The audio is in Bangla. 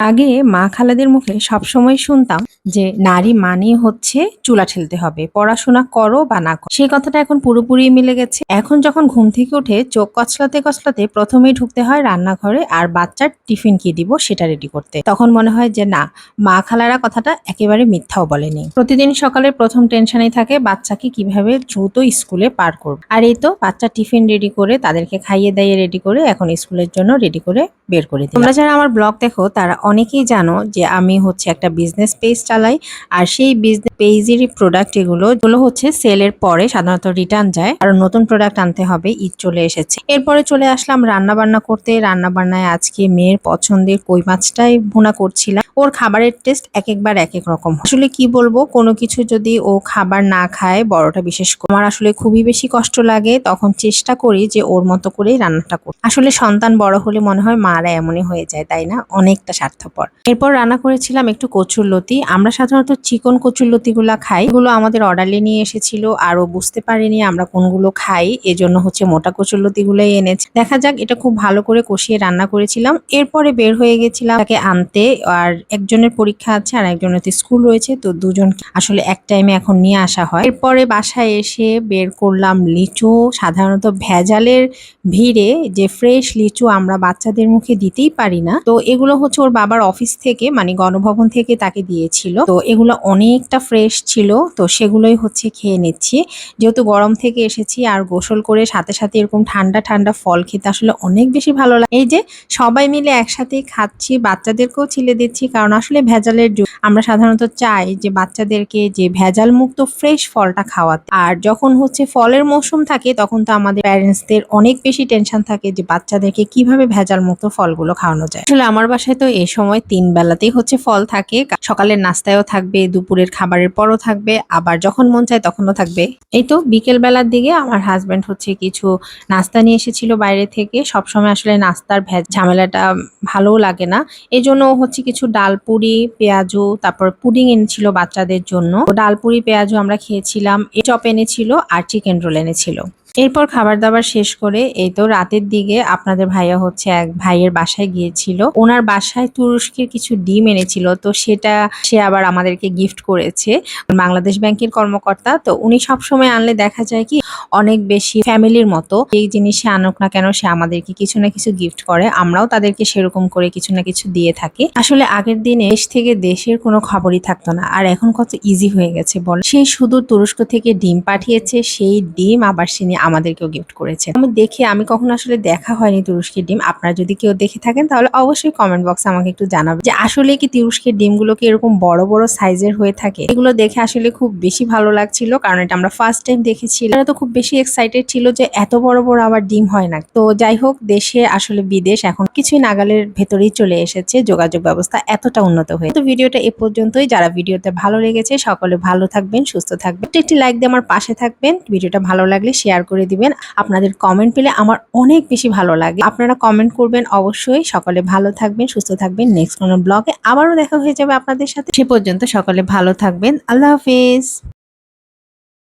আগে মা খালাদের মুখে সবসময় শুনতাম যে নারী মানেই হচ্ছে চুলা ঠেলতে হবে, পড়াশোনা করো বা না করো। সেই কথাটা এখন পুরোপুরি মিলে গেছে। এখন যখন ঘুম থেকে উঠে চোখ কচলাতে কচলাতে প্রথমেই ঢুকতে হয় রান্নাঘরে আর বাচ্চার টিফিন কি দিব সেটা রেডি করতে। তখন মনে হয় যে না, মা খালারা কথাটা একেবারে মিথ্যাও বলেনি। প্রতিদিন সকালে প্রথম টেনশনেই থাকে বাচ্চাকে কীভাবে দ্রুত স্কুলে পার করব। আর এই তো বাচ্চা টিফিন রেডি করে তাদেরকে খাইয়ে দাইয়ে রেডি করে এখন স্কুলের জন্য রেডি করে বের করে দিই তোমরা যারা আমার ব্লগ দেখো তারা অনেকেই জানো যে আমি হচ্ছে একটা বিজনেস পেজ চালাই, আর সেই বিজনেস পেজেরই প্রোডাক্ট এগুলো যেগুলো হচ্ছে সেলের পরে সাধারণত রিটার্ন যায়। আর নতুন প্রোডাক্ট আনতে হবে, ঈদ চলে এসেছে। এরপরে চলে আসলাম রান্না বান্না করতে। রান্না বান্নায় আজকে মেয়ের পছন্দের কই মাছটাই ভুনা করছিলাম। ওর খাবারের টেস্ট এক একবার এক এক রকম। আসলে কি বলব, কোনো কিছু যদি ও খাবার না খায়, বড়টা বিশেষ করে আমার আসলে খুবই বেশি কষ্ট লাগে। তখন চেষ্টা করি যে ওর মতো করেই রান্নাটা করি আসলে সন্তান বড় হলে মনে হয় মারা এমনই হয়ে যায়, তাই না? অনেকটা স্বার্থপর। এরপর রান্না করেছিলাম একটু কচুর লতি। আমরা সাধারণত চিকন কচুর লতিগুলা খাই। এগুলো আমাদের অর্ডারলি নিয়ে এসেছিল। আর ও বুঝতে পারেনি আমরা কোনগুলো খাই। এজন্য হচ্ছে মোটা কচুর লতিগুলোই এনেছে। দেখা যাক, এটা খুব ভালো করে কষিয়ে রান্না করেছিলাম। এরপরে বের হয়ে গেছিলাম তাকে আনতে। আর একজনের পরীক্ষা আছে আর একজনের স্কুল রয়েছে। তো দুজন আসলে এক টাইমে এখন নিয়ে আসা হয়। এরপরে বাসায় এসে বের করলাম লিচু। সাধারণত ভেজালের ভিড়ে যে ফ্রেশ লিচু আমরা বাচ্চাদের মুখে দিতেই পারি না। তো এগুলো হচ্ছে ওর বাবার অফিস থেকে মানে গণভবন থেকে তাকে দিয়েছিল। তো এগুলো অনেকটা ফ্রেশ ছিল, তো সেগুলোই হচ্ছে খেয়ে নিচ্ছি। যেহেতু গরম থেকে এসেছি আর গোসল করে সাথে সাথে এরকম ঠান্ডা ঠান্ডা ফল খেতে আসলে অনেক বেশি ভালো লাগে। এই যে সবাই মিলে একসাথে খাচ্ছি, বাচ্চাদেরকেও ছিলে দিচ্ছি, কারণ আসলে ভেজালের যুগ আমরা সাধারণত চাই যে বাচ্চাদেরকে যে ভেজাল মুক্ত ফ্রেশ ফলটা খাওয়াতে। আর যখন হচ্ছে ফলের মৌসুম থাকে, তখন তো আমাদের প্যারেন্টসদের অনেক বেশি টেনশন থাকে যে বাচ্চাদেরকে কীভাবে ভেজাল মুক্ত ফলগুলো খাওয়ানো যায়। আসলে আমার বাসায় তো এই সময় তিন বেলাতেই হচ্ছে ফল থাকে। সকালের নাস্তায়ও থাকবে, দুপুরের খাবারের পরও থাকবে, আবার যখন মন চায় তখনও থাকবে। এই তো বিকেল বেলার দিকে আমার হাজবেন্ড হচ্ছে কিছু নাস্তা নিয়ে এসেছিল বাইরে থেকে। সবসময় আসলে নাস্তার ভেজ ঝামেলাটা ভালোও লাগে না। এই জন্য হচ্ছে কিছু ডাল ডালপুরি পেঁয়াজু তারপর পুডিং এনেছিল বাচ্চাদের জন্য। তো ডালপুরি পেঁয়াজু আমরা খেয়েছিলাম। এ চপ এনেছিল আর চিকেন রোল এনেছিল। এরপর খাবার দাবার শেষ করে, এই তো রাতের দিকে আপনাদের ভাইয়া হচ্ছে এক ভাইয়ের বাসায় গিয়েছিল। ওনার বাসায় তুরস্কের কিছু ডিম এনেছিল, তো সেটা সে আবার আমাদেরকে গিফট করেছে। বাংলাদেশ ব্যাংকের কর্মকর্তা, তো উনি সবসময় আনলে দেখা যায় কি, অনেক বেশি ফ্যামিলির মতো, এই জিনিসে আনুক না কেন সে আমাদেরকে কিছু না কিছু গিফট করে, আমরাও তাদেরকে সেরকম করে কিছু না কিছু দিয়ে থাকি। আসলে আগের দিনে দেশ থেকে দেশের কোনো খবরই থাকতো না, আর এখন কত ইজি হয়ে গেছে বল। সেই শুধু তুরস্ক থেকে ডিম পাঠিয়েছে, সেই ডিম আবার সে আমাদেরকেও গিফট করেছে আমি দেখে, আমি কখনো আসলে দেখা হয়নি তুরস্কের ডিম। আপনারা যদি কেউ দেখে থাকেন, তাহলে অবশ্যই কমেন্ট বক্সে আমাকে একটু জানাবেন যে আসলে কি তুরস্কের ডিমগুলো কি এরকম বড় বড় সাইজের হয়ে থাকে? এগুলো দেখে আসলে খুব বেশি ভালো লাগছিল, কারণ এটা আমরা ফার্স্ট টাইম দেখেছি। তো খুব বেশি এক্সাইটেড ছিল যে এত বড় বড় আবার ডিম হয় না। তো যাই হোক, দেশে আসলে বিদেশ, এখন কিছুই নাগালের ভেতরেই চলে এসেছে। যোগাযোগ ব্যবস্থা এতটা উন্নত হয়ে তো ভিডিওটা এ পর্যন্তই। যারা ভিডিওতে ভালো লেগেছে, সকলে ভালো থাকবেন, সুস্থ থাকবেন। একটি লাইক দিয়ে আমার পাশে থাকবেন। ভিডিওটা ভালো লাগলে শেয়ার করে দিবেন। আপনাদের কমেন্ট পেলে আমার অনেক বেশি ভালো লাগে। আপনারা কমেন্ট করবেন অবশ্যই। সকলে ভালো থাকবেন, সুস্থ থাকবেন। নেক্সট কোনো ব্লগে আবারও দেখা হয়ে যাবে আপনাদের সাথে। সে পর্যন্ত সকলে ভালো থাকবেন। আল্লাহ হাফিজ।